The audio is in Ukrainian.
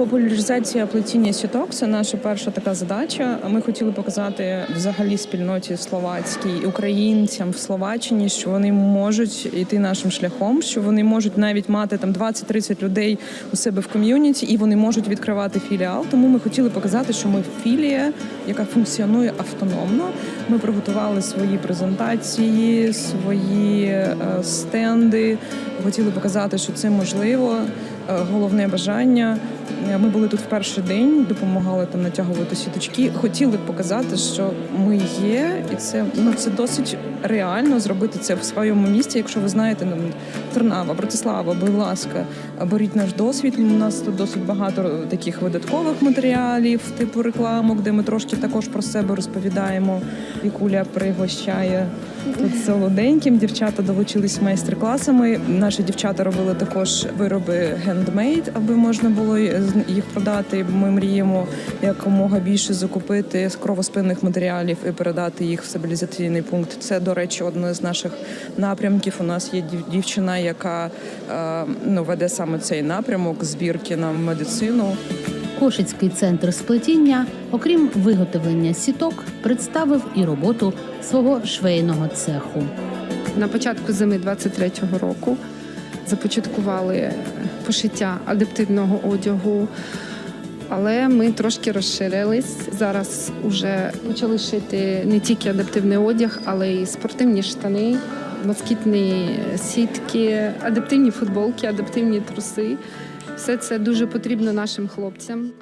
Популяризація плетіння сіток це наша перша така задача. Ми хотіли показати взагалі спільноті словацькій українцям в Словаччині, що вони можуть йти нашим шляхом, що вони можуть навіть мати там 20-30 людей у себе в ком'юніті, і вони можуть відкривати філіал. Тому ми хотіли показати, що ми філія, яка функціонує автономно. Ми приготували свої презентації, свої е, стенди. Хотіли показати, що це можливо. Е, Головне бажання. Е, Ми були тут в перший день, допомагали там натягувати сіточки. Хотіли показати, що ми є, і це ну це досить реально зробити це в своєму місті. Якщо ви знаєте, ну, Тернава, Братислава, будь ласка, беріть наш досвід. У нас тут досить багато таких видаткових матеріалів, типу рекламок, де ми трошки також про себе розповідаємо. Вікуля пригощає тут солоденьким. Дівчата долучились майстер-класами. Наші дівчата робили також вироби гендмейд, аби можна було їх продати. Ми мріємо якомога більше закупити з кровоспинних матеріалів і передати їх в стабілізаційний пункт. Це, до речі, одне з наших напрямків. У нас є дів- дівчина, яка е, ну веде саме цей напрямок збірки на медицину. Кошицький центр сплетіння, окрім виготовлення сіток, представив і роботу свого швейного цеху. На початку зими 23-го року започаткували пошиття адаптивного одягу. Але ми трошки розширились. Зараз вже почали шити не тільки адаптивний одяг, але й спортивні штани, москітні сітки, адаптивні футболки, адаптивні труси. Все це дуже потрібно нашим хлопцям.